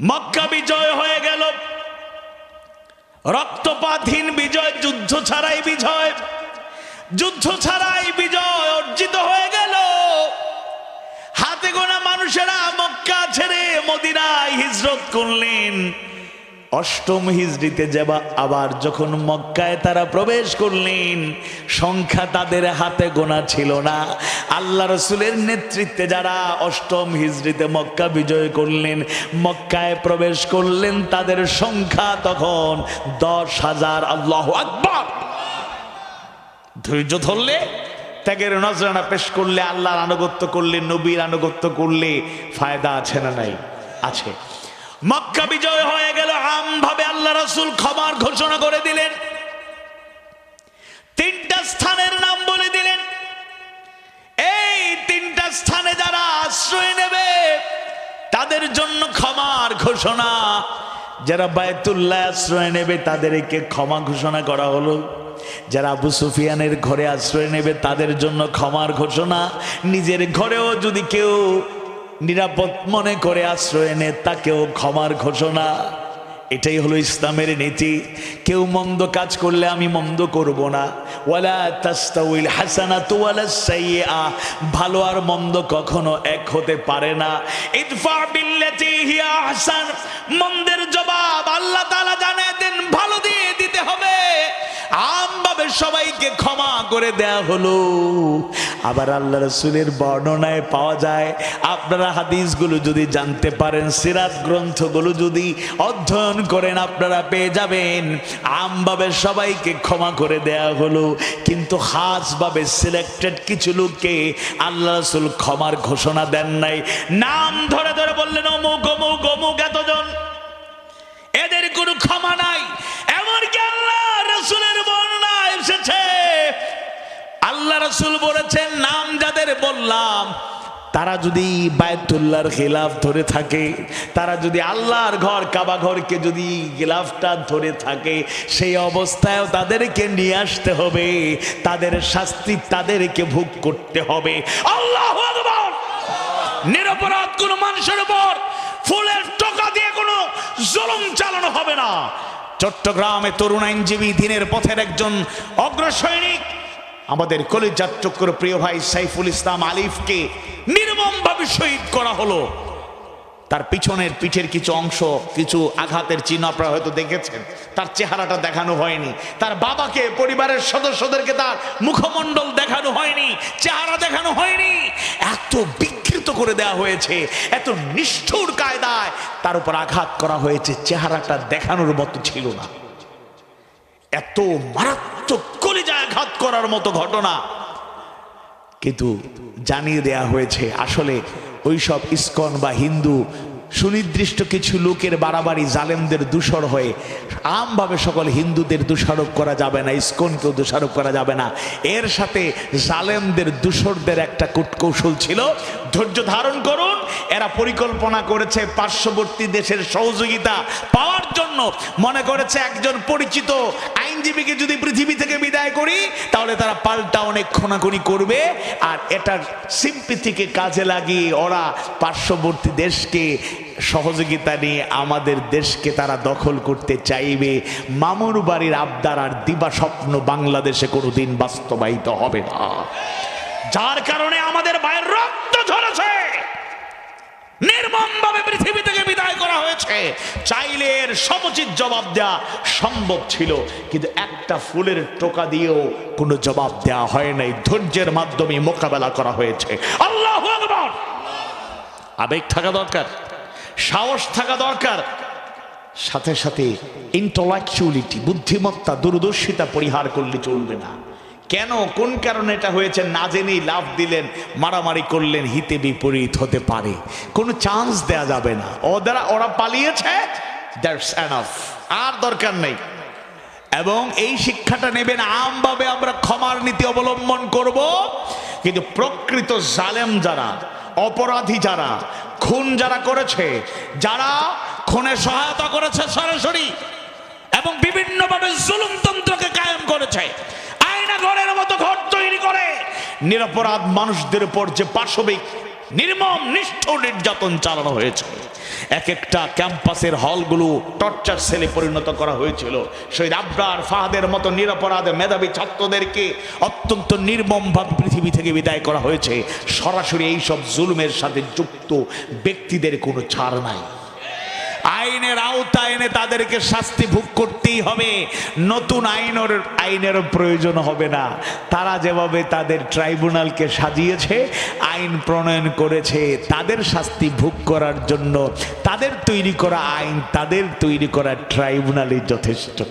মক্কা বিজয় হয়ে গেল। রক্তপাতহীন বিজয়, যুদ্ধ ছাড়াই বিজয়। যুদ্ধ ছাড়াই বিজয় অর্জিত হয়ে গেল। হাতে গোনা মানুষেরা মক্কা ছেড়ে মদিনায় হিজরত করলেন। অষ্টম হিজড়িতে যাবা, আবার যখন মক্কায় তারা প্রবেশ করলেন, সংখ্যা তাদের হাতে গোনা ছিল না। আল্লাহ রসুলের নেতৃত্বে যারা অষ্টম হিজড়িতে মক্কা বিজয় করলেন, মক্কায় প্রবেশ করলেন, তাদের সংখ্যা তখন দশ হাজার। আল্লাহ আকবর! ধৈর্য ধরলে, ত্যাগের নজরানা পেশ করলে, আল্লাহর আনুগত্য করলে, নবীর আনুগত্য করলে, ফায়দা আছে না নাই? আছে। মক্কা বিজয় হয়ে গেল আমভাবে আল্লাহ রসুল ক্ষমার ঘোষণা করে দিলেন। তিনটা স্থানের নাম বলে দিলেন। এই তিনটা স্থানে যারা আশ্রয় নেবে, তাদের জন্য ক্ষমার ঘোষণা। যারা বায়তুল্লাহ আশ্রয় নেবে, তাদেরকে ক্ষমা ঘোষণা করা হলো। যারা আবু সুফিয়ানের ঘরে আশ্রয় নেবে, তাদের জন্য ক্ষমার ঘোষণা। নিজের ঘরেও যদি কেউ নিরাপদ মনে করে আশ্রয় নেয় তাকেও ক্ষমার ঘোষণা। এটাই হলো ইসলামের নীতি। কেউ মন্দ কাজ করলে আমি মন্দ করব না। ওয়ালা তাস্তাউল হাসানাতু ওয়ালা সাইয়্যা ভালো আর মন্দ কখনো এক হতে পারে না। ইদফা বিল্লাতি হিয়া আহসান। মন্দের জবাব আল্লাহ তাআলা জানিয়ে দেন, ভালো হবে আমভাবে সবাইকে ক্ষমা করে দেয়া হলো। আবার আল্লাহ রসুলের বর্ণনায় পাওয়া যায়, আপনারা হাদিসগুলো যদি জানতে পারেন, সিরাত গ্রন্থগুলো যদি অধ্যয়ন করেন, আপনারা পেয়ে যাবেন। আমভাবে সবাইকে ক্ষমা করে দেয়া হলো। কিন্তু খাসভাবে সিলেক্টেড কিছু লোককে আল্লাহ রসুল ক্ষমার ঘোষণা দেন নাই। নাম ধরে ধরে বললেন, অমুক অমুক অমুক এতজন, এদের কোনো ক্ষমা নাই। আল্লাহ রসুল বলেছেন, নাম যাদের বললাম, তারা যদি বায়তুল্লাহর খিলাফ ধরে থাকে, তারা যদি আল্লাহর ঘর, কাবা ঘরকে যদি গিলাফটা ধরে থাকে, সেই অবস্থায়ও তাদেরকে নিয়ে আসতে হবে, তাদের শাস্তি তাদেরকে ভোগ করতে হবে। আল্লাহ নিরপরাধ কোন মানুষের উপর ফুলের টোকা দিয়ে কোনো জুলুম চালানো হবে না। চট্টগ্রামে তরুণ আইনজীবী দিনের পথের একজন অগ্রসৈনিক আমাদের কলিজার চক্র প্রিয় ভাই সাইফুল ইসলাম আলিফকে নির্মমভাবে শহীদ করা হলো। তার পিছনের পিঠের কিছু অংশ, কিছু আঘাতের চিহ্ন আপনারা হয়তো দেখেছেন। তার চেহারাটা দেখানো হয়নি। তার বাবাকে, পরিবারের সদস্যদেরকে তার মুখমণ্ডল দেখানো হয়নি। চেহারা দেখানো হয়নি। এত বিকৃত করে দেওয়া হয়েছে, এত নিষ্ঠুর কায়দায় তার উপর আঘাত করা হয়েছে। চেহারাটা দেখানোর মতো ছিল না। এত মারাত্মক করার মতো ঘটনা। কিন্তু জানিয়ে দেয়া হয়েছে, আসলে ওইসব ইস্কন বা হিন্দু সুনির্দিষ্ট কিছু লোকের বাড়াবাড়ি জালেমদের দূষর হয়ে আমভাবে সকল হিন্দুদের দোষারোপ করা যাবে না, ইস্কনকেও দোষারোপ করা যাবে না। এর সাথে জালেমদের দূষরদের একটা কূটকৌশল ছিল, ধৈর্য ধারণ করুন এরা পরিকল্পনা করেছে পার্শ্ববর্তী দেশের সহযোগিতা পাওয়ার জন্য। মনে করেছে একজন পরিচিত আইনজীবীকে যদি পৃথিবী থেকে বিদায় করি, তাহলে তারা পাল্টা অনেক খোনাখুনি করবে। আর এটার সিম্পিথিকে কাজে লাগিয়ে ওরা পার্শ্ববর্তী দেশকে সহযোগিতা নিয়ে আমাদের দেশকে তারা দখল করতে চাইবে। মামুর বাড়ির আবদার আর দিবা স্বপ্ন বাংলাদেশে কোনোদিন বাস্তবায়িত হবে না। যার কারণে আমাদের ভাইয়ের রক্ত ঝরেছে। নির্মমভাবে পৃথিবী থেকে বিদায় করা হয়েছে। চাইলে এর সমুচিত জবাব দেওয়া সম্ভব ছিল, কিন্তু একটা ফুলের টোকা দিয়েও কোনো জবাব দেওয়া হয় নাই। ধৈর্যের মাধ্যমে মোকাবেলা করা হয়েছে। আল্লাহ আবেগ থাকা দরকার, সাহস থাকা দরকার, সাথে সাথে ইন্টালেকচুয়ালিটি বুদ্ধিমত্তা, দূরদর্শিতা পরিহার করলে চলবে না। কেন, কোন কারণে এটা হয়েছে না জেনেই লাভ দিলেন, মারামারি করলেন, হিতে বিপরীত হতে পারে। কোনো চান্স দেয়া যাবে না। ওরা ওরা পালিয়েছে আর দরকার নেই। এবং এই শিক্ষাটা নেবেন আমভাবে আমরা ক্ষমার নীতি অবলম্বন করব। কিন্তু প্রকৃত জালেম যারা, অপরাধী যারা, খুন যারা করেছে, যারা খুনে সহায়তা করেছে সরাসরি, এবং বিভিন্নভাবে জুলুমতন্ত্রকে কায়েম করেছে ঘরের মতো ঘর তৈরি করে। নিরপরাধ মানুষদের উপর যে পাশবিক নির্মম নিষ্ঠুর নির্যাতন চালানো হয়েছে এক একটা ক্যাম্পাসের হলগুলো টর্চার সেলে পরিণত করা হয়েছিল। শহীদ আবরার ফাহাদের মতো নিরপরাধ মেধাবী ছাত্রদেরকে অত্যন্ত নির্মমভাবে পৃথিবী থেকে বিদায় করা হয়েছে। সরাসরি এইসব জুলুমের সাথে যুক্ত ব্যক্তিদের কোনো ছাড় নাই। আইনের আওতা এনে তাদেরকে শাস্তি ভোগ করতেই হবে। নতুন আইনের আইনেরও প্রয়োজন হবে না। তারা যেভাবে তাদের ট্রাইব্যুনালকে সাজিয়েছে, আইন প্রণয়ন করেছে, তাদের শাস্তি ভোগ করার জন্য তাদের তৈরি করা আইন, তাদের তৈরি করা ট্রাইব্যুনালই যথেষ্ট।